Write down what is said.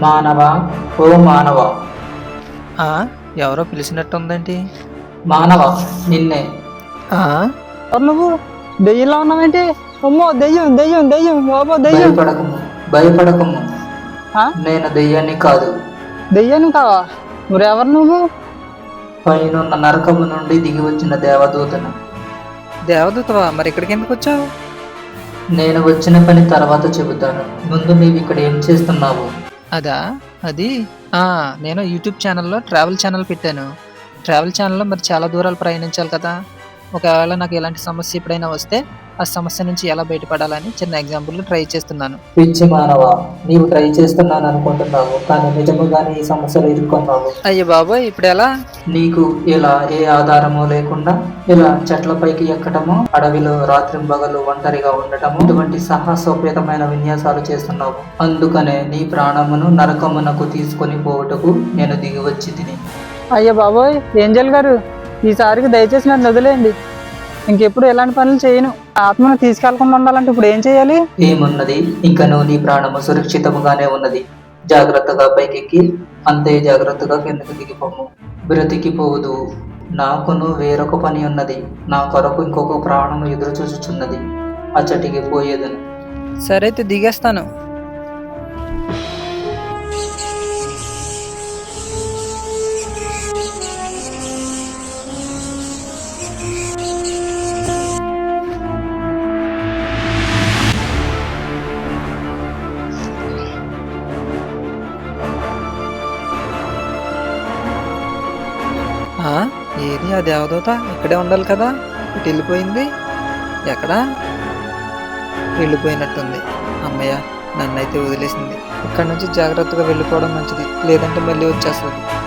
మానవ? ఓ మానవ. ఆ, ఎవరో పిలిచినట్టుందేంటి మానవ నిన్నే. ఆ, ఎవరు నువ్వు? దెయ్యంలో ఉన్నావేంటి? అమ్మో దెయ్యం దెయ్యం దెయ్యం. బాబో దెయ్యం. భయపడకము భయపడకము. ఆ? నేను దెయ్యాన్ని కాదు. దెయ్యాన్ని కావా? మరి ఎవరు నువ్వు? పైనున్న నరకము నుండి దిగి వచ్చిన దేవదూతను. దేవదూతవా? మరి ఇక్కడికి ఎందుకు వచ్చావు? నేను వచ్చిన పని తర్వాత చెబుతాను. ముందు నీవు ఇక్కడ ఏం చేస్తున్నావు? అదా? అది? ఆ, నేను యూట్యూబ్ ఛానల్లో ట్రావెల్ ఛానల్ పెట్టాను. ట్రావెల్ ఛానల్లో మరి చాలా దూరాలు ప్రయాణించాలి కదా. ఒకవేళ నాకు ఎలాంటి సమస్య ఎప్పుడైనా వస్తే ఆ సమస్య నుంచి ఎలా బయటపడాలని చిన్న ఎగ్జాంపుల్ ట్రై చేస్తున్నాను. పిచ్చి మానవ నీవు ట్రై చేస్తున్నాను అనుకుంటున్నావు కానీ నిజముగానే ఈ సమస్యలు ఇరుక్కున్నావు అయ్యో బాబోయ్ ఇప్పుడు ఎలా? నీకు ఇలా ఏ ఆధారము లేకుండా ఇలా చెట్లపైకి ఎక్కటము అడవిలో రాత్రింబగలు ఒంటరిగా ఉండటము ఇటువంటి సాహసోపేతమైన విన్యాసాలు చేస్తున్నావు. అందుకనే నీ ప్రాణమును నరకమునకు తీసుకొని పోవుటకు నేను దిగి వచ్చి తిని. అయ్యో బాబోయ్ ఏంజల్ గారు? ఈసారికి దయచేసి నన్ను వదిలేయండి. ఇంకెప్పుడు ఎలాంటి పనులు చేయను. ఆత్మను తీసుకెళ్ళకుండా ఉండాలంటే ఇప్పుడు ఏం చేయాలి? ఏమున్నది? ఇంకను నీ ప్రాణము సురక్షితముగానే ఉన్నది. జాగ్రత్తగా పైకెక్కి అంతే జాగ్రత్తగా కిందకి దిగిపోము. బ్రతికిపోదు నాకును వేరొక పని ఉన్నది. నా కొరకు ఇంకొక ప్రాణము ఎదురు చూచుచున్నది అచ్చటికి పోయేదని. సరే అయితే దిగేస్తాను. ఏది? ఆ దేవదూత ఇక్కడే ఉండాలి కదా. ఇటు వెళ్ళిపోయింది. ఎక్కడా? వెళ్ళిపోయినట్టుంది. అమ్మయ్య నన్నైతే వదిలేసింది. ఇక్కడ నుంచి జాగ్రత్తగా వెళ్ళిపోవడం మంచిది. లేదంటే మళ్ళీ వచ్చేస్తుంది.